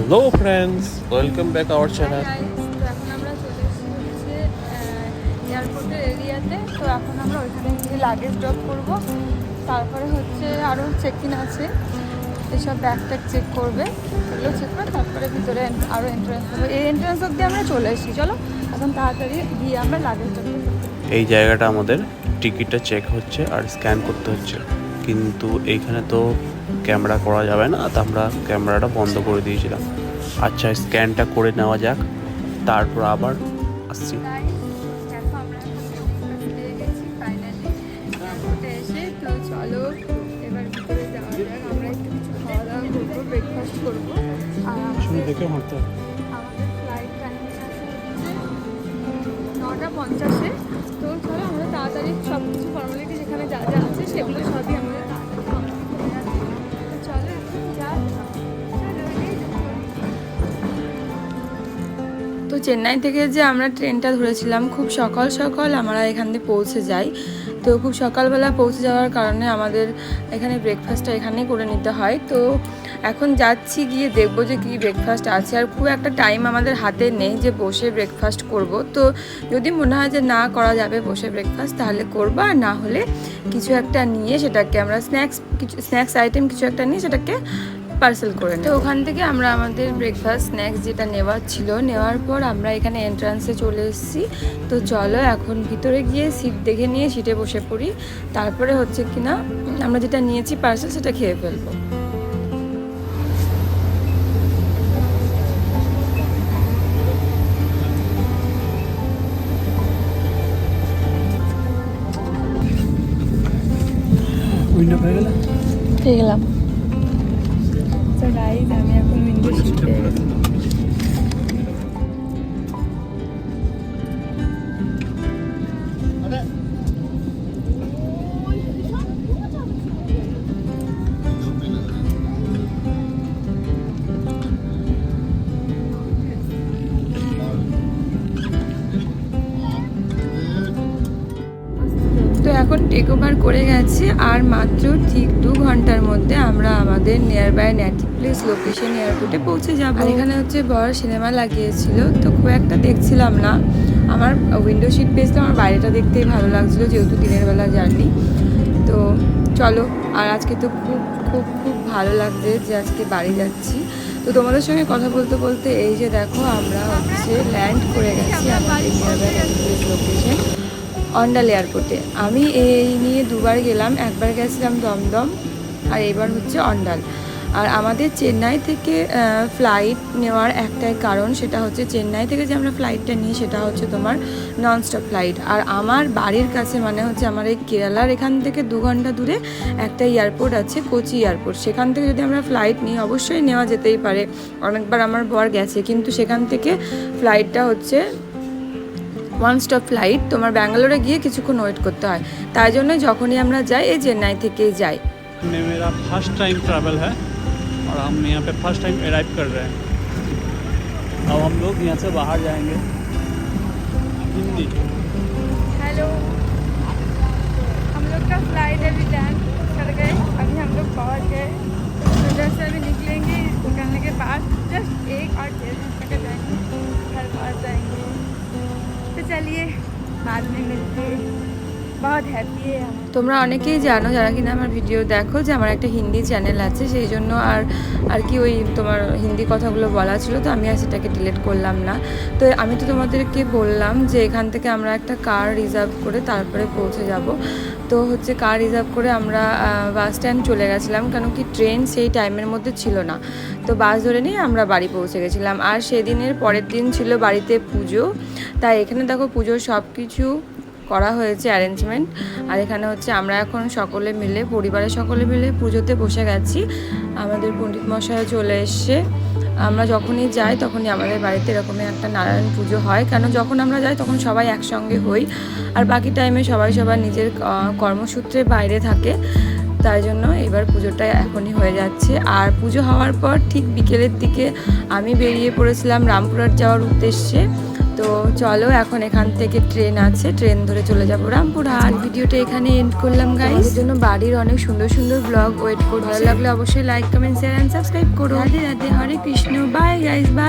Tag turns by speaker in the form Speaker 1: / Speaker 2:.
Speaker 1: Hello friends welcome back
Speaker 2: our channel তো এখন আমরা চলে এসেছি এয়ারপোর্টের এরিয়াতে তো এখন আমরা ওইখানে গিয়ে লাগেজ ড্রপ করব। তারপরে হচ্ছে আরও চেক ইন আছে। এসব ব্যাগ ট্যাগ চেক করবে। এগুলো চেক করে তারপরে ভিতরে আরও এন্ট্রান্স হবে এই এন্ট্রান্স অব্দি আমরা চলে এসেছি। চলো এখন তাড়াতাড়ি গিয়ে আমরা লাগেজ ড্রপ
Speaker 1: এই জায়গাটা আমাদের টিকিটটা চেক হচ্ছে আর স্ক্যান করতে হচ্ছে। কিন্তু এইখানে তো ক্যামেরা করা যাবে না তো আমরা ক্যামেরাটা বন্ধ করে দিয়েছিলাম। আচ্ছা স্ক্যানটা করে নেওয়া যাক তারপর আবার আসছি।
Speaker 2: Guys, দেখো আমরা এখন breakfast পেয়ে গেছি finally এয়ারপোর্টে এসে তো চলো এবার ভিতরে যাওয়া যাক আমরা একটু কিছু খাওয়া দাওয়া করব ব্রেকফাস্ট করব আর আমাদের
Speaker 1: দেখে হাঁটতে
Speaker 2: আমাদের ফ্লাইট টাইমিং আছে নটা পঞ্চাশে। আমরা তাড়াতাড়ি সব কিছু ফর্মালিটি যেখানে যা যা আছে সেগুলো সবই আমাদের তো চেন্নাই থেকে যে আমরা ট্রেনটা ধরেছিলাম, খুব সকাল সকাল আমরা এখান দিয়ে পৌঁছে যাই। তো খুব সকালবেলা পৌঁছে যাওয়ার কারণে আমাদের এখানে ব্রেকফাস্টটা এখানেই করে নিতে হয়। তো এখন যাচ্ছি গিয়ে দেখব যে কী ব্রেকফাস্ট আছে। আর খুব একটা টাইম আমাদের হাতে নেই যে বসে ব্রেকফাস্ট করব। তো যদি মনে হয় যে না করা যাবে বসে ব্রেকফাস্ট তাহলে করব। আর না হলে কিছু একটা নিয়ে সেটাকে আমরা স্ন্যাক্স কিছু স্ন্যাক্স আইটেম কিছু একটা নিয়ে সেটাকে পার্সেল করে তো ওখান থেকে আমরা আমাদের ব্রেকফাস্ট স্ন্যাক্স যেটা নেওয়ার ছিল নেওয়ার পর আমরা এখানে এন্ট্রান্সে চলে এসেছি। তো চলো এখন ভিতরে গিয়ে সিট দেখে নিয়ে সিটে বসে পড়ি। তারপরে হচ্ছে কিনা আমরা যেটা নিয়েছি পার্সেল সেটা খেয়ে ফেলব।
Speaker 1: উইন্ডো পেয়ে গেলে?
Speaker 2: পেয়ে গেলাম। তো গাইজ আমি এখন উইন্ডো সিট পেয়ে গেছি তো এখন টেক ওভার করে গেছে আর মাত্র ঠিক দু ঘণ্টার মধ্যে আমরা আমাদের nearby native place location এয়ারপোর্টে পৌঁছে যাব। এখানে হচ্ছে বড় সিনেমা লাগিয়েছিল, তো খুব একটা দেখছিলাম না। আমার উইন্ডো সিট পেয়েছিল আমার বাইরেটা দেখতেই ভালো লাগছিল যেহেতু দিনের বেলা জার্নি। তো চলো, আর আজকে তো খুব খুব খুব ভালো লাগছে যে আজকে বাড়ি যাচ্ছি। তো তোমাদের সঙ্গে কথা বলতে বলতে এই যে দেখো, আমরা হচ্ছে ল্যান্ড করে গেছি আমাদের nearby native place location Andal এয়ারপোর্টে। আমি এই নিয়ে দুবার গেলাম, একবার গেছিলাম দমদম, আর এবার হচ্ছে অন্ডাল। আর আমাদের চেন্নাই থেকে ফ্লাইট নেওয়ার একটাই কারণ সেটা হচ্ছে চেন্নাই থেকে যে আমরা ফ্লাইটটা নিই সেটা হচ্ছে তোমার ননস্টপ ফ্লাইট আর আমার বাড়ির কাছে মানে হচ্ছে আমার এই কেরালার এখান থেকে দু ঘণ্টা দূরে একটা এয়ারপোর্ট আছে, কোচি এয়ারপোর্ট। সেখান থেকে যদি আমরা ফ্লাইট নিই, অবশ্যই নেওয়া যেতেই পারে। অনেকবার আমার বর গেছে, কিন্তু সেখান থেকে ফ্লাইটটা হচ্ছে ওয়ান স্টপ ফ্লাইট তোমার ব্যাঙ্গালোরে গিয়ে কিছুক্ষণ ওয়েট করতে হয় তাই জন্য যখনই আমরা যাই এই চেন্নাই থেকেই যাই
Speaker 3: में मेरा फर्स्ट टाइम ट्रैवल है और हम यहाँ पे फर्स्ट टाइम अराइव कर रहे हैं अब हम लोग यहाँ से बाहर जाएंगे हिंदी
Speaker 2: चलिए बाद में मिलते हैं। তোমরা অনেকেই জানো, যারা কিনা আমার ভিডিও দেখো, যে আমার একটা হিন্দি চ্যানেল আছে, সেই জন্য আর আর কি ওই তোমার হিন্দি কথাগুলো বলা ছিল, তো আমি আর সেটাকে ডিলিট করলাম না। তো আমি তো তোমাদেরকে বললাম যে এখান থেকে আমরা একটা কার রিজার্ভ করে তারপরে পৌঁছে যাব। তো হচ্ছে কার রিজার্ভ করে আমরা বাস স্ট্যান্ড চলে গেছিলাম, কেন কি ট্রেন সেই টাইমের মধ্যে ছিল না। তো বাস ধরে নিয়ে আমরা বাড়ি পৌঁছে গেছিলাম। আর সেদিনের পরের দিন ছিল বাড়িতে পুজো। তাই এখানে দেখো পুজোর সব কিছু করা হয়েছে অ্যারেঞ্জমেন্ট আর এখানে হচ্ছে আমরা এখন সকলে মিলে, পরিবারের সকলে মিলে পুজোতে বসে গেছি। আমাদের পণ্ডিত মশাই চলে এসছে। আমরা যখনই যাই তখনই আমাদের বাড়িতে এরকমই একটা নারায়ণ পুজো হয়। কেন যখন আমরা যাই তখন সবাই একসঙ্গে হই। আর বাকি টাইমে সবাই সবার নিজের কর্মসূত্রে বাইরে থাকে। তাই জন্য এবার পুজোটা এখনই হয়ে যাচ্ছে। আর পুজো হওয়ার পর ঠিক বিকেলের দিকে আমি বেরিয়ে পড়েছিলাম রামপুরহাট যাওয়ার উদ্দেশ্যে। তো চলো এখন এখান থেকে ট্রেন আছে ট্রেন ধরে চলে যাব রামপুরহাট। ভিডিওটা এখানে এন্ড করলাম গাইস জন্য বাড়ির অনেক সুন্দর সুন্দর ব্লগ ওয়েট করো ভালো লাগলে অবশ্যই like comment share and subscribe করো। Radhe Radhe Hare Krishna. Bye guys bye